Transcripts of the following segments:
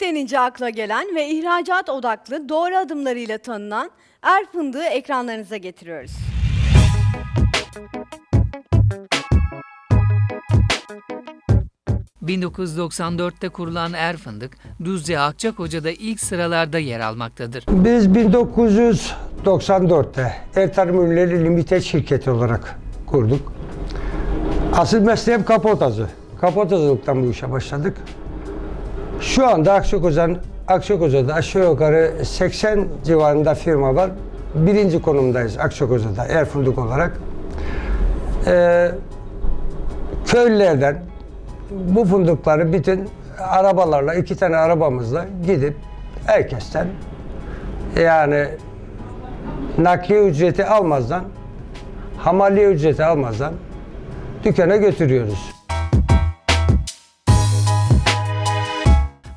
Fındık denince akla gelen ve ihracat odaklı doğru adımlarıyla tanınan Er Fındığı ekranlarınıza getiriyoruz. ...1994'te kurulan Erfındık, Düzce Akçakoca'da ilk sıralarda yer almaktadır. Biz 1994'te Ev Tarım Ürünleri Limited şirketi olarak kurduk. Asıl mesleğim kapotacı. Kapotacılıktan bu işe başladık. Şu anda Akçakoca'nın Akçakoca'da aşağı yukarı 80 civarında firma var. Birinci konumdayız Akçakoca'da Erfunduk olarak. Ee, köylülerden bu fındıkları bütün arabalarla, iki tane arabamızla gidip herkesten yani nakliye ücreti almazdan, hamaliye ücreti almazdan dükkana götürüyoruz.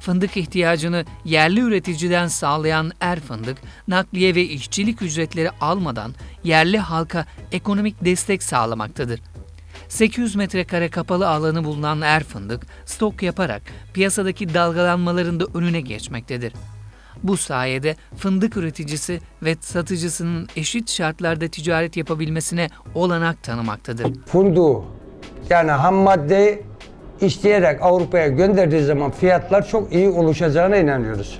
Fındık ihtiyacını yerli üreticiden sağlayan Erfındık, nakliye ve işçilik ücretleri almadan yerli halka ekonomik destek sağlamaktadır. 800 metrekare kapalı alanı bulunan Erfındık, stok yaparak piyasadaki dalgalanmaların da önüne geçmektedir. Bu sayede fındık üreticisi ve satıcısının eşit şartlarda ticaret yapabilmesine olanak tanımaktadır. Funduğu yani ham maddeyi işleyerek Avrupa'ya gönderdiği zaman fiyatlar çok iyi oluşacağına inanıyoruz.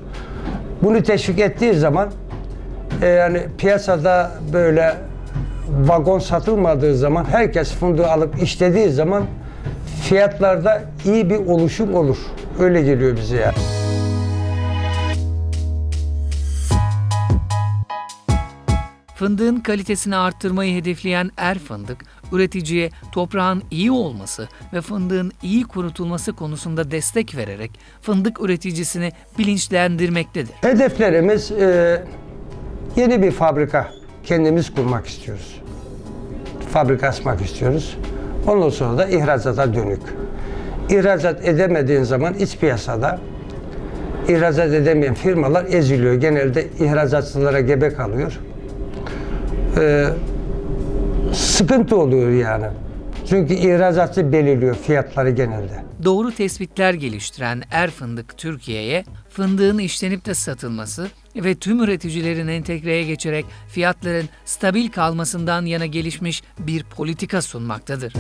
Bunu teşvik ettiği zaman e, yani piyasada böyle vagon satılmadığı zaman herkes fındığı alıp işlediği zaman fiyatlarda iyi bir oluşum olur. Öyle geliyor bize yani. Fındığın kalitesini arttırmayı hedefleyen Er Fındık, üreticiye toprağın iyi olması ve fındığın iyi kurutulması konusunda destek vererek fındık üreticisini bilinçlendirmektedir. Hedeflerimiz e, yeni bir fabrika kendimiz kurmak istiyoruz. Fabrika açmak istiyoruz. Ondan sonra da ihracata dönük. İhracat edemediğin zaman iç piyasada ihracat edemeyen firmalar eziliyor. Genelde ihracatçılara gebe kalıyor. E, sıkıntı oluyor yani. Çünkü ihracatçı belirliyor fiyatları genelde. Doğru tespitler geliştiren Er Fındık Türkiye'ye fındığın işlenip de satılması ve tüm üreticilerin entegreye geçerek fiyatların stabil kalmasından yana gelişmiş bir politika sunmaktadır.